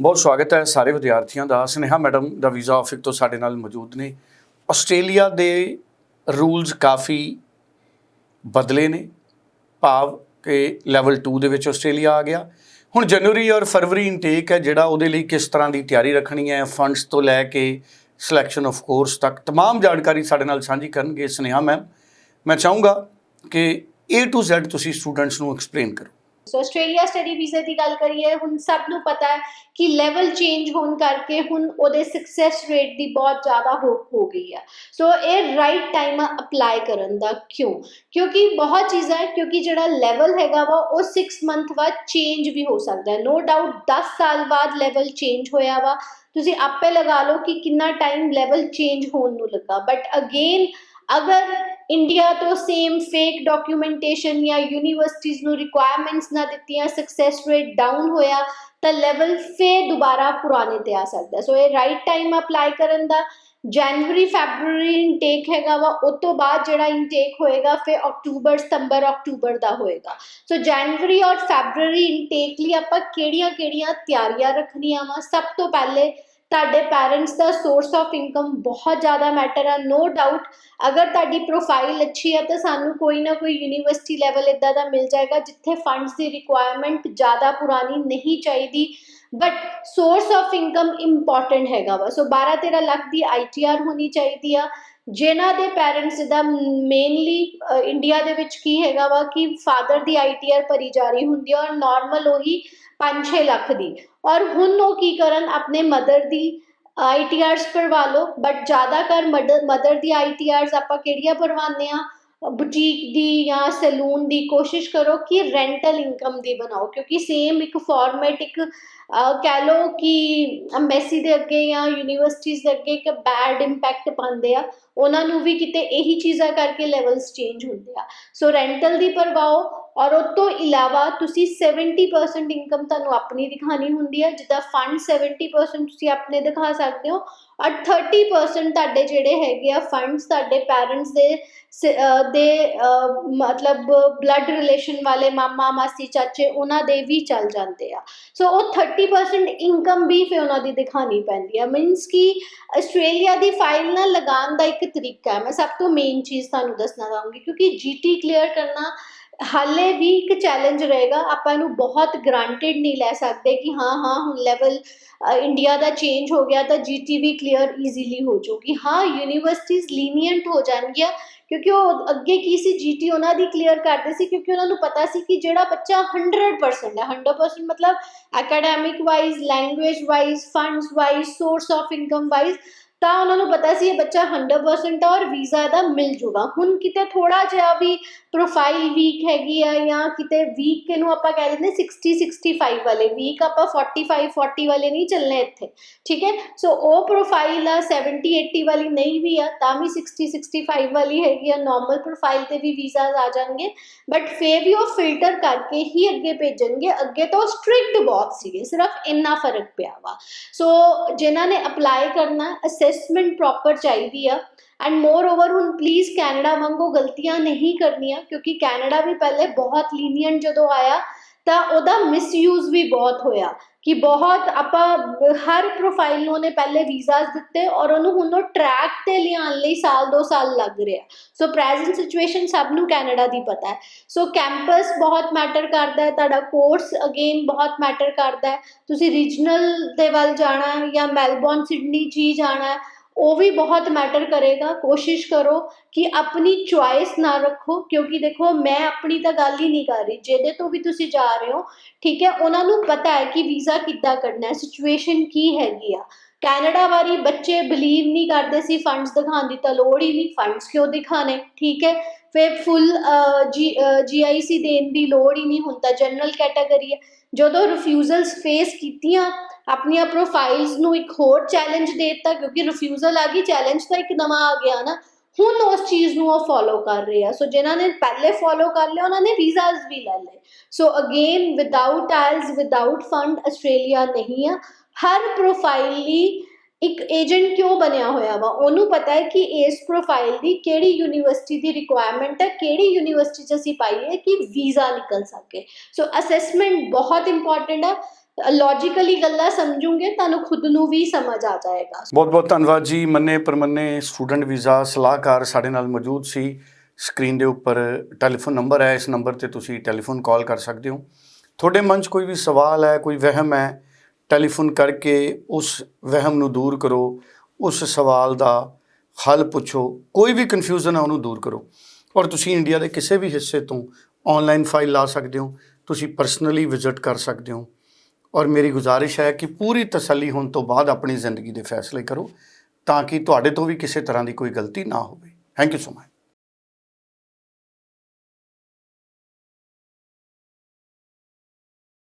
ਬਹੁਤ ਸਵਾਗਤ ਹੈ ਸਾਰੇ ਵਿਦਿਆਰਥੀਆਂ ਦਾ ਸਨੇਹਾ ਮੈਡਮ ਦਾ ਵੀਜ਼ਾ ਆਫਿਸ ਤੋਂ ਸਾਡੇ ਨਾਲ ਮੌਜੂਦ ਨੇ ਆਸਟ੍ਰੇਲੀਆ ਦੇ ਰੂਲਸ ਕਾਫੀ ਬਦਲੇ ਨੇ ਭਾਵ ਕਿ ਲੈਵਲ 2 ਦੇ ਵਿੱਚ ਆਸਟ੍ਰੇਲੀਆ ਆ ਗਿਆ ਹੁਣ ਜਨਵਰੀ ਔਰ ਫਰਵਰੀ ਇਨਟੇਕ ਹੈ ਜਿਹੜਾ ਉਹਦੇ ਲਈ ਕਿਸ ਤਰ੍ਹਾਂ ਦੀ ਤਿਆਰੀ ਰੱਖਣੀ ਹੈ ਫੰਡਸ ਤੋਂ ਲੈ ਕੇ ਸਿਲੈਕਸ਼ਨ ਆਫ ਕੋਰਸ ਤੱਕ तमाम ਜਾਣਕਾਰੀ ਸਾਡੇ ਨਾਲ ਸਾਂਝੀ ਕਰਨਗੇ ਸਨੇਹਾ ਮੈਮ ਮੈਂ ਚਾਹੂੰਗਾ ਕਿ A to Z ਤੁਸੀਂ ਸਟੂਡੈਂਟਸ ਨੂੰ ਐਕਸਪਲੇਨ ਕਰੋ ਸੋ ਆਸਟ੍ਰੇਲੀਆ ਸਟੱਡੀ ਵੀਜ਼ਾ ਦੀ ਗੱਲ ਕਰੀਏ, ਹੁਣ ਸਭ ਨੂੰ ਪਤਾ ਹੈ ਕਿ ਲੈਵਲ ਚੇਂਜ ਹੋਣ ਕਰਕੇ ਹੁਣ ਉਹਦੇ ਸਕਸੈਸ ਰੇਟ ਦੀ ਬਹੁਤ ਜ਼ਿਆਦਾ ਹੋਪ ਹੋ ਗਈ ਹੈ ਸੋ ਇਹ ਰਾਈਟ ਟਾਈਮ ਅਪਲਾਈ ਕਰਨ ਦਾ। ਕਿਉਂ? ਕਿਉਂਕਿ ਬਹੁਤ ਚੀਜ਼ਾਂ ਹੈ, ਕਿਉਂਕਿ ਜਿਹੜਾ ਲੈਵਲ ਹੈਗਾ ਵਾ, ਉਹ 6 ਮੰਥ ਬਾਅਦ ਚੇਂਜ ਵੀ ਹੋ ਸਕਦਾ ਹੈ। ਨੋ ਡਾਊਟ 10 ਸਾਲ ਬਾਅਦ ਲੈਵਲ ਚੇਂਜ ਹੋਇਆ ਵਾ। ਤੁਸੀਂ ਆਪੇ ਲਗਾ ਲਓ ਕਿ ਕਿੰਨਾ ਟਾਈਮ ਲੈਵਲ ਚੇਂਜ ਹੋਣ ਨੂੰ ਲੱਗਾ। ਬਟ ਅਗੇਨ ਅਗਰ ਇੰਡੀਆ ਤੋਂ ਸੇਮ ਫੇਕ ਡਾਕੂਮੈਂਟੇਸ਼ਨ ਜਾਂ ਯੂਨੀਵਰਸਿਟੀਜ਼ ਨੂੰ ਰਿਕੁਆਇਰਮੈਂਟਸ ਨਾ ਦਿੱਤੀਆਂ ਸਕਸੈਸ ਰੇਟ ਡਾਊਨ ਹੋਇਆ, ਤਾਂ ਲੈਵਲ ਫੇਰ ਦੁਬਾਰਾ ਪੁਰਾਣੇ ਤੇ ਆ ਸਕਦਾ। ਸੋ ਇਹ ਰਾਈਟ ਟਾਈਮ ਅਪਲਾਈ ਕਰਨ ਦਾ ਜਨਵਰੀ ਫੈਬਰੂਰੀ ਇਨਟੇਕ ਹੈਗਾ ਵਾ ਉਸ ਤੋਂ ਬਾਅਦ ਜਿਹੜਾ ਇਨਟੇਕ ਹੋਏਗਾ, ਫਿਰ ਅਕਤੂਬਰ ਸਤੰਬਰ ਅਕਤੂਬਰ ਦਾ ਹੋਏਗਾ। ਸੋ ਜਨਵਰੀ ਔਰ ਫੈਬਰੂਰੀ ਇਨਟੇਕ ਲਈ ਆਪਾਂ ਕਿਹੜੀਆਂ-ਕਿਹੜੀਆਂ ਤਿਆਰੀਆਂ ਰੱਖਣੀਆਂ ਵਾ? ਸਭ ਤੋਂ ਪਹਿਲੇ ਤੁਹਾਡੇ ਪੈਰੈਂਟਸ ਦਾ ਸੋਰਸ ਆਫ ਇਨਕਮ ਬਹੁਤ ਜ਼ਿਆਦਾ ਮੈਟਰ ਆ ਨੋ ਡਾਊਟ ਅਗਰ ਤੁਹਾਡੀ ਪ੍ਰੋਫਾਈਲ ਅੱਛੀ ਹੈ ਤਾਂ ਸਾਨੂੰ ਕੋਈ ਨਾ ਕੋਈ ਯੂਨੀਵਰਸਿਟੀ ਲੈਵਲ ਇਦਾਂ ਦਾ ਮਿਲ ਜਾਏਗਾ ਜਿੱਥੇ ਫੰਡਸ ਦੀ ਰਿਕੁਆਇਰਮੈਂਟ ਜ਼ਿਆਦਾ ਪੁਰਾਣੀ ਨਹੀਂ ਚਾਹੀਦੀ। But source of income important ਹੈਗਾ ਵਾ। ਸੋ 12 13 ਲੱਖ ਦੀ ਆਈਟੀਆਰ ਹੋਣੀ ਚਾਹੀਦੀ ਆ। ਜਿਨ੍ਹਾਂ ਦੇ ਪੈਰੈਂਟਸ ਦਾ ਮੇਨਲੀ ਇੰਡੀਆ ਦੇ ਵਿੱਚ ਕੀ ਹੈਗਾ ਵਾ ਕਿ ਫਾਦਰ ਦੀ ਆਈਟੀਆਰ ਭਰੀ ਜਾ ਰਹੀ ਹੁੰਦੀ ਹੈ ਔਰ ਨਾਰਮਲ ਉਹੀ 5-6 ਲੱਖ ਦੀ। ਔਰ ਹੁਣ ਉਹ ਕੀ ਕਰਨ? ਆਪਣੇ ਮਦਰ ਦੀ ਆਈਟੀਆਰਸ ਭਰਵਾ ਲਓ। ਬਟ ਜ਼ਿਆਦਾ ਕਰ ਮਦਰ ਦੀ ਆਈਟੀਆਰਸ ਆਪਾਂ ਕਿਹੜੀਆਂ ਭਰਵਾਉਂਦੇ ਆ? ਬੁਟੀਕ ਦੀ ਜਾਂ ਸੈਲੂਨ ਦੀ ਕੋਸ਼ਿਸ਼ ਕਰੋ ਕਿ ਰੈਂਟਲ ਇਨਕਮ ਦੀ ਬਣਾਓ। ਕਿਉਂਕਿ ਸੇਮ ਇੱਕ ਫਾਰਮੈਟ ਇੱਕ ਕਹਿ ਲਓ ਕਿ ਐਮਬੈਸੀ ਦੇ ਅੱਗੇ ਜਾਂ ਯੂਨੀਵਰਸਿਟੀਜ਼ ਦੇ ਅੱਗੇ ਇੱਕ ਬੈਡ ਇੰਪੈਕਟ ਪਾਉਂਦੇ ਆ, ਉਹਨਾਂ ਨੂੰ ਵੀ ਕਿਤੇ ਇਹੀ ਚੀਜ਼ਾਂ ਕਰਕੇ ਲੈਵਲਸ ਚੇਂਜ ਹੁੰਦੇ ਆ। ਸੋ ਰੈਂਟਲ ਦੀ ਭਰਵਾਓ ਔਰ ਉਸ ਤੋਂ ਇਲਾਵਾ ਤੁਸੀਂ 70% ਇਨਕਮ ਤੁਹਾਨੂੰ ਆਪਣੀ ਦਿਖਾਣੀ ਹੁੰਦੀ ਹੈ ਜਿੱਦਾਂ ਫੰਡ 70% ਤੁਸੀਂ ਆਪਣੇ ਦਿਖਾ ਸਕਦੇ ਹੋ ਔਰ 30% ਤੁਹਾਡੇ ਜਿਹੜੇ ਹੈਗੇ ਆ ਫੰਡਸ ਤੁਹਾਡੇ ਪੈਰੈਂਟਸ ਦੇ ਦੇ ਮਤਲਬ ਬਲੱਡ ਰਿਲੇਸ਼ਨ ਵਾਲੇ ਮਾਮਾ, ਮਾਸੀ, ਚਾਚੇ ਉਹਨਾਂ ਦੇ ਵੀ ਚੱਲ ਜਾਂਦੇ ਆ। ਸੋ ਉਹ 30% ਇਨਕਮ ਵੀ ਫਿਰ ਉਹਨਾਂ ਦੀ ਦਿਖਾਣੀ ਪੈਂਦੀ ਹੈ ਮੀਨਸ ਕਿ ਆਸਟ੍ਰੇਲੀਆ ਦੀ ਫਾਈਲ ਨਾ ਲਗਾਉਣ ਦਾ ਇੱਕ ਤਰੀਕਾ ਹੈ। ਮੈਂ ਸਭ ਤੋਂ ਮੇਨ ਚੀਜ਼ ਤੁਹਾਨੂੰ ਦੱਸਣਾ ਚਾਹੂੰਗੀ ਕਿਉਂਕਿ ਜੀਟੀ ਕਲੀਅਰ ਕਰਨਾ ਹਾਲੇ ਵੀ ਇੱਕ ਚੈਲੰਜ ਰਹੇਗਾ। ਆਪਾਂ ਇਹਨੂੰ ਬਹੁਤ ਗ੍ਰਾਂਟਡ ਨਹੀਂ ਲੈ ਸਕਦੇ ਕਿ ਹਾਂ ਹਾਂ, ਹੁਣ ਲੈਵਲ ਇੰਡੀਆ ਦਾ ਚੇਂਜ ਹੋ ਗਿਆ ਤਾਂ ਜੀਟੀ ਵੀ ਕਲੀਅਰ ਈਜ਼ੀਲੀ ਹੋ ਜਾਊਗੀ। ਹਾਂ ਯੂਨੀਵਰਸਿਟੀਜ਼ ਲੀਨੀਅੰਟ ਹੋ ਜਾਣਗੀਆਂ। ਕਿਉਂਕਿ ਉਹ ਅੱਗੇ ਕੀ ਸੀ ਜੀਟੀ ਉਹਨਾਂ ਦੀ ਕਲੀਅਰ ਕਰਦੇ ਸੀ ਕਿਉਂਕਿ ਉਹਨਾਂ ਨੂੰ ਪਤਾ ਸੀ ਕਿ ਜਿਹੜਾ ਬੱਚਾ 100% ਹੈ। 100% ਮਤਲਬ academic wise language wise funds wise source of income wise ਤਾਂ ਉਹਨਾਂ ਨੂੰ ਪਤਾ ਸੀ ਇਹ ਬੱਚਾ 100% ਆ ਔਰ ਵੀਜ਼ਾ ਦਾ ਮਿਲ ਜੂਗਾ। ਹੁਣ ਕਿਤੇ ਥੋੜਾ ਜਿਹਾ ਵੀ ਪ੍ਰੋਫਾਈਲ ਵੀਕ ਹੈਗੀ ਆ ਜਾਂ ਕਿਤੇ ਵੀਕ ਨੂੰ ਆਪਾਂ ਕਹਿ ਦਿੰਦੇ 60 65 ਵਾਲੇ ਵੀਕ ਆਪਾਂ 45 40 ਵਾਲੇ ਨਹੀਂ ਚੱਲਨੇ ਇੱਥੇ, ਠੀਕ ਹੈ? ਸੋ ਉਹ ਪ੍ਰੋਫਾਈਲ ਆ 70 80 ਵਾਲੀ ਨਹੀਂ ਵੀ ਆ, ਤਾਂ ਵੀ 60 65 ਵਾਲੀ ਹੈਗੀ ਆ ਨਾਰਮਲ ਪ੍ਰੋਫਾਈਲ ਤੇ ਵੀ ਵੀਜ਼ਾਸ ਆ ਜਾਣਗੇ ਬਟ ਫੇਰ ਵੀ ਉਹ ਫਿਲਟਰ ਕਰਕੇ ਹੀ ਅੱਗੇ ਭੇਜਣਗੇ। ਅੱਗੇ ਤਾਂ ਸਟ੍ਰਿਕਟ ਬਹੁਤ ਸੀਗੇ, ਸਿਰਫ ਇੰਨਾ ਫ਼ਰਕ ਪਿਆ ਵਾ। ਸੋ ਜਿਨ੍ਹਾਂ ਨੇ ਅਪਲਾਈ ਕਰਨਾ ਅਸੈਸਮੈਂਟ ਪ੍ਰੋਪਰ ਚਾਹੀਦੀ ਆ। ਐਂਡ ਮੋਰ ਓਵਰ ਹੁਣ ਪਲੀਜ਼ ਕੈਨੇਡਾ ਵਾਂਗੂ ਗਲਤੀਆਂ ਨਹੀਂ ਕਰਨੀਆਂ, ਕਿਉਂਕਿ ਕੈਨੇਡਾ ਵੀ ਪਹਿਲੇ ਬਹੁਤ ਲੀਨੀਅੰਟ ਜਦੋਂ ਆਇਆ ਤਾਂ ਉਹਦਾ ਮਿਸਯੂਜ਼ ਵੀ ਬਹੁਤ ਹੋਇਆ ਕਿ ਬਹੁਤ ਆਪਾਂ ਹਰ ਪ੍ਰੋਫਾਈਲ ਨੂੰ ਉਹਨੇ ਪਹਿਲੇ ਵੀਜ਼ਾਸ ਦਿੱਤੇ ਔਰ ਉਹਨੂੰ ਹੁਣ ਉਹ ਟਰੈਕ ਤੇ ਲਿਆਉਣ ਲਈ ਸਾਲ ਦੋ ਸਾਲ ਲੱਗ ਰਿਹਾ। ਸੋ ਪ੍ਰੈਜ਼ੈਂਟ ਸਿਚੁਏਸ਼ਨ ਸਭ ਨੂੰ ਕੈਨੇਡਾ ਦੀ ਪਤਾ ਹੈ। ਸੋ ਕੈਂਪਸ ਬਹੁਤ ਮੈਟਰ ਕਰਦਾ ਹੈ, ਤੁਹਾਡਾ ਕੋਰਸ ਅਗੇਨ ਬਹੁਤ ਮੈਟਰ ਕਰਦਾ ਹੈ। ਤੁਸੀਂ ਰੀਜਨਲ ਦੇ ਵੱਲ ਜਾਣਾ ਹੈ ਜਾਂ ਮੈਲਬੌਰਨ ਸਿਡਨੀ ਜੀ ਜਾਣਾ ਹੈ। ਉਹ ਵੀ ਬਹੁਤ ਮੈਟਰ ਕਰੇਗਾ। ਕੋਸ਼ਿਸ਼ ਕਰੋ ਕਿ ਆਪਣੀ ਚੁਆਇਸ ਨਾ ਰੱਖੋ, ਕਿਉਂਕਿ ਦੇਖੋ ਮੈਂ ਆਪਣੀ ਤਾਂ ਗੱਲ ਹੀ ਨਹੀਂ ਕਰ ਰਹੀ। ਜਿਹਦੇ ਤੋਂ ਵੀ ਤੁਸੀਂ ਜਾ ਰਹੇ ਹੋ, ਠੀਕ ਹੈ, ਉਹਨਾਂ ਨੂੰ ਪਤਾ ਹੈ ਕਿ ਵੀਜ਼ਾ ਕਿੱਦਾਂ ਕਰਨਾ ਹੈ ਸਿਚੁਏਸ਼ਨ ਕੀ ਹੈਗੀ ਆ। ਕੈਨੇਡਾ ਵਾਲੀ ਬੱਚੇ ਬਲੀਵ ਨਹੀਂ ਕਰਦੇ ਸੀ ਫੰਡਸ ਦਿਖਾਉਣ ਦੀ ਤਾਂ ਲੋੜ ਹੀ ਨਹੀਂ ਫੰਡਸ ਕਿਉਂ ਦਿਖਾਣੇ ਠੀਕ ਹੈ? ਫਿਰ ਫੁੱਲ ਜੀ ਜੀਆਈਸੀ ਦੇਣ ਦੀ ਲੋੜ ਹੀ ਨਹੀਂ ਹੁੰਦਾ ਜਨਰਲ ਕੈਟਾਗਰੀ ਹੈ। ਜਦੋਂ ਰਿਫਿਊਜ਼ਲਸ ਫੇਸ ਕੀਤੀਆਂ, ਆਪਣੀਆਂ ਪ੍ਰੋਫਾਈਲਸ ਨੂੰ ਇੱਕ ਹੋਰ ਚੈਲੰਜ ਦੇ ਦਿੱਤਾ, ਕਿਉਂਕਿ ਰਿਫਿਊਜ਼ਲ ਆ ਗਈ ਚੈਲੰਜ ਤਾਂ ਇੱਕ ਨਵਾਂ ਆ ਗਿਆ ਨਾ। ਹੁਣ ਉਸ ਚੀਜ਼ ਨੂੰ ਉਹ ਫੋਲੋ ਕਰ ਰਹੇ ਆ। ਸੋ ਜਿਨ੍ਹਾਂ ਨੇ ਪਹਿਲੇ ਫੋਲੋ ਕਰ ਲਿਆ ਉਹਨਾਂ ਨੇ ਵੀਜ਼ਾਸ ਵੀ ਲੈ ਲਏ। So again without IELTS without fund Australia ਨਹੀਂ ਆ। ਹਰ ਪ੍ਰੋਫਾਈਲ ਲਈ ਇੱਕ ਏਜੰਟ ਕਿਉਂ ਬਣਿਆ ਹੋਇਆ ਵਾ? ਉਹਨੂੰ ਪਤਾ ਹੈ ਕਿ ਇਸ ਪ੍ਰੋਫਾਈਲ ਦੀ ਕਿਹੜੀ ਯੂਨੀਵਰਸਿਟੀ ਦੀ ਰਿਕੁਆਇਰਮੈਂਟ ਹੈ, ਕਿਹੜੀ ਯੂਨੀਵਰਸਿਟੀ 'ਚ ਅਸੀਂ ਪਾਈਏ ਕਿ ਵੀਜ਼ਾ ਨਿਕਲ ਸਕੇ। ਸੋ ਅਸੈਸਮੈਂਟ ਬਹੁਤ ਇੰਪੋਰਟੈਂਟ ਹੈ ਲੌਜੀਕਲੀ ਗੱਲਾਂ ਸਮਝੂਗੇ, ਤੁਹਾਨੂੰ ਖੁਦ ਨੂੰ ਵੀ ਸਮਝ ਆ ਜਾਏਗਾ। ਬਹੁਤ ਬਹੁਤ ਧੰਨਵਾਦ ਜੀ। ਮੰਨੇ ਪਰਮੰਨੇ ਸਟੂਡੈਂਟ ਵੀਜ਼ਾ ਸਲਾਹਕਾਰ ਸਾਡੇ ਨਾਲ ਮੌਜੂਦ ਸੀ। ਸਕਰੀਨ ਦੇ ਉੱਪਰ ਟੈਲੀਫੋਨ ਨੰਬਰ ਹੈ। ਇਸ ਨੰਬਰ ਤੇ ਤੁਸੀਂ ਟੈਲੀਫੋਨ ਕਾਲ ਕਰ ਸਕਦੇ ਹੋ। ਤੁਹਾਡੇ ਮਨ 'ਚ ਕੋਈ ਵੀ ਸਵਾਲ ਹੈ, ਕੋਈ ਵਹਿਮ ਹੈ, ਟੈਲੀਫੋਨ ਕਰਕੇ ਉਸ ਵਹਿਮ ਨੂੰ ਦੂਰ ਕਰੋ। ਉਸ ਸਵਾਲ ਦਾ ਹੱਲ ਪੁੱਛੋ। ਕੋਈ ਵੀ ਕਨਫਿਊਜ਼ਨ ਹੈ, ਉਹਨੂੰ ਦੂਰ ਕਰੋ। ਔਰ ਤੁਸੀਂ ਇੰਡੀਆ ਦੇ ਕਿਸੇ ਵੀ ਹਿੱਸੇ ਤੋਂ ਆਨਲਾਈਨ ਫਾਈਲ ਲਾ ਸਕਦੇ ਹੋ। ਤੁਸੀਂ ਪਰਸਨਲੀ ਵਿਜ਼ਿਟ ਕਰ ਸਕਦੇ ਹੋ। ਔਰ ਮੇਰੀ ਗੁਜ਼ਾਰਿਸ਼ ਹੈ ਕਿ ਪੂਰੀ ਤਸੱਲੀ ਹੋਣ ਤੋਂ ਬਾਅਦ ਆਪਣੀ ਜ਼ਿੰਦਗੀ ਦੇ ਫੈਸਲੇ ਕਰੋ ਤਾਂ ਕਿ ਤੁਹਾਡੇ ਤੋਂ ਵੀ ਕਿਸੇ ਤਰ੍ਹਾਂ ਦੀ ਕੋਈ ਗਲਤੀ ਨਾ ਹੋਵੇ। Thank you so much